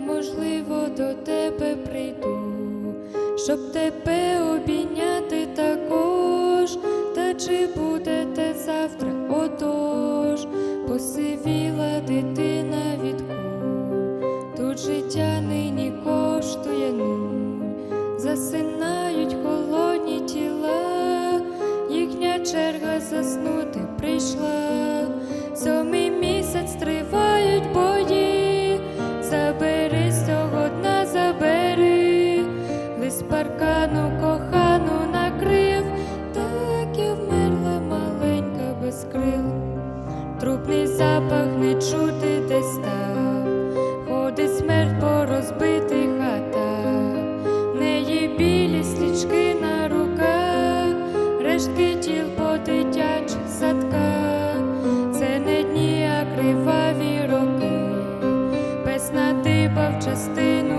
можливо, до тебе прийду, щоб тебе обійняти також, та чи буде те завтра? Отож, посивіла дитина від куль, тут життя нині коштує нуль, засинають холодні тіла, їхня черга заснути прийшла, паркану кохану накрив, так я вмерла маленька без крил, трупний запах не чути десь там, ходить смерть по розбитих хатах, в неї білі слічки на руках, рештки тіл по дитячих садках, це не дні, а криваві роки, без надибав частину